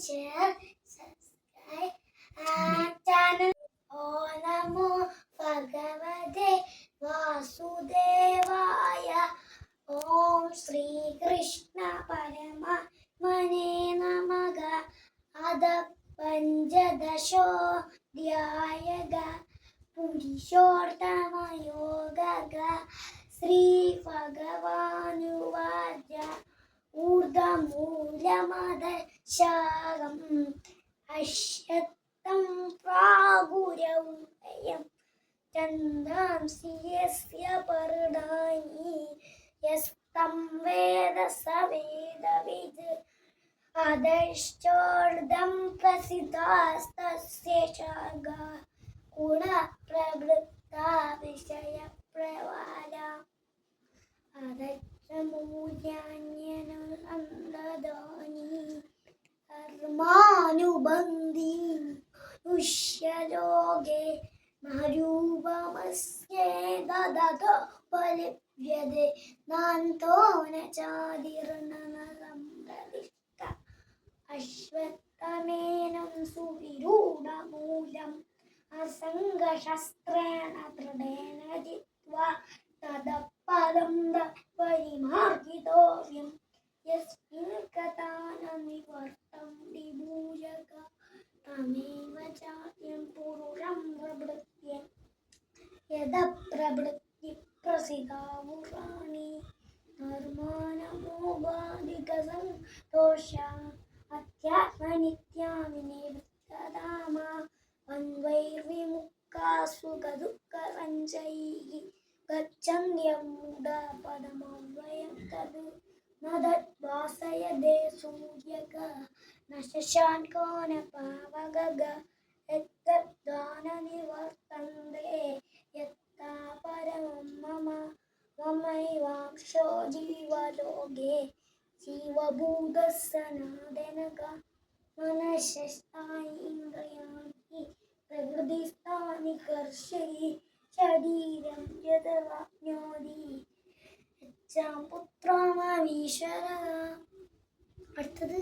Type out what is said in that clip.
share, subscribe. Our channel. ഓ നമോ ഭഗവതേ വാസുദേവായ ഓം ശ്രീകൃഷ്ണ പരമാത്മനേ നമഃ അത പഞ്ചദശോധ്യായക പുരുഷോത്തമയോഗ ശ്രീ ഭഗവാനുവാച ഊർധമൂലമത ശാകം അശ്വത്തം പ്രാഗുരൗയം ചന്ദ്രാംസി യസ്യ പർണാനി യസ്തം വേദ സ വേദവിദ് അധശ്ചോർദം പ്രസിദ്ധാസ്തസ്യ ശാഖ ഗുണപ്രവൃത്ത വിഷയപ്രവാല അദക്ഷമൂല്യാന്യനുസന്ദധാനി കർമാനുബന്ധി ദുഷ്യലോകേ മരൂപമസ്യേതതോ പരിവ്യതേ നാന്തോ ന ചാതിർണന സംപ്രതിഷ്ഠ അശ്വത്ഥമേനം സുവിരൂഢമൂലം. അസംഗശസ്ത്രേണ ദൃഢേന ജിത്വാ. തദപദം തമേവ ചാദ്യം പുരുഷം പ്രവൃത്യ യദ പ്രവൃത്തി പ്രസിദ്ധാവുറാണി നിർമാണമോപാധികസന്തോഷ അധ്യാത്മനിത്യാവിനിവൃത്തധാമ വൻവൈർവിമുക്താസു ഗദുഃഖസഞ്ചൈः गच्छन्त्यमूढपदमव्ययं तद् न तद्वासयदे सूर्यक നശശാൻകോന പാവഗഗ എത്തദ്വാന നിവർത്തന്തേ ജീവലോകേ ജീവഭൂതസനാതനക പ്രകൃതിസ്ഥാനി കർഷയി ശരീരം യഥവാജ്ഞോതി പുത്രാമീശ്വര അടുത്തത്